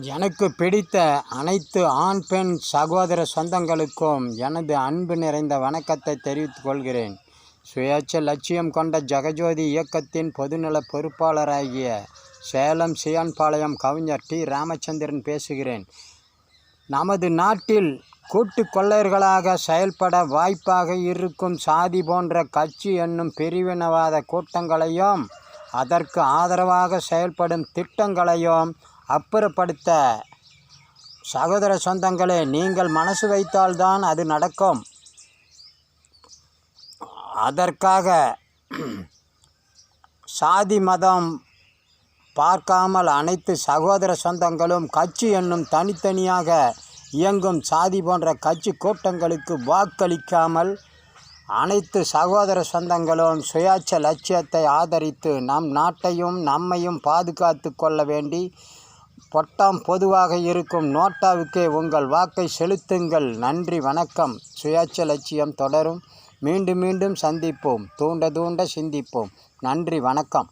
எனக்கு பிடித்த அனைத்து ஆண் பெண் சகோதர சொந்தங்களுக்கும் எனது அன்பு நிறைந்த வணக்கத்தை தெரிவித்துக் கொள்கிறேன். சுயேட்சை லட்சியம் கொண்ட ஜெகஜோதி இயக்கத்தின் பொதுநல பொறுப்பாளராகிய சேலம் சியான்பாளையம் கவிஞர் டி. ராமச்சந்திரன் பேசுகிறேன். நமது நாட்டில் கூட்டு கொள்ளையர்களாக செயல்பட வாய்ப்பாக இருக்கும் சாதி போன்ற கட்சி என்னும் பிரிவினவாத கூட்டங்களையும் அதற்கு ஆதரவாக செயல்படும் திட்டங்களையும் அப்புறப்படுத்த. சகோதர சொந்தங்களே நீங்கள் மனசு வைத்தால்தான் அது நடக்கும். அதற்காக சாதி மதம் பார்க்காமல் அனைத்து சகோதர சொந்தங்களும் கட்சி என்னும் தனித்தனியாக இயங்கும் சாதி போன்ற கட்சி கூட்டங்களுக்கு வாக்களிக்காமல் அனைத்து சகோதர சொந்தங்களும் சுயாட்ச லட்சியத்தை ஆதரித்து நம் நாட்டையும் நம்மையும் பாதுகாத்து கொள்ள வேண்டி பொட்டாம் பொதுவாக இருக்கும் நோட்டாவுக்கே உங்கள் வாக்கை செலுத்துங்கள். நன்றி வணக்கம். சுயாட்ச லட்சியம் தொடரும். மீண்டும் மீண்டும் சந்திப்போம். தூண்ட தூண்ட சிந்திப்போம். நன்றி வணக்கம்.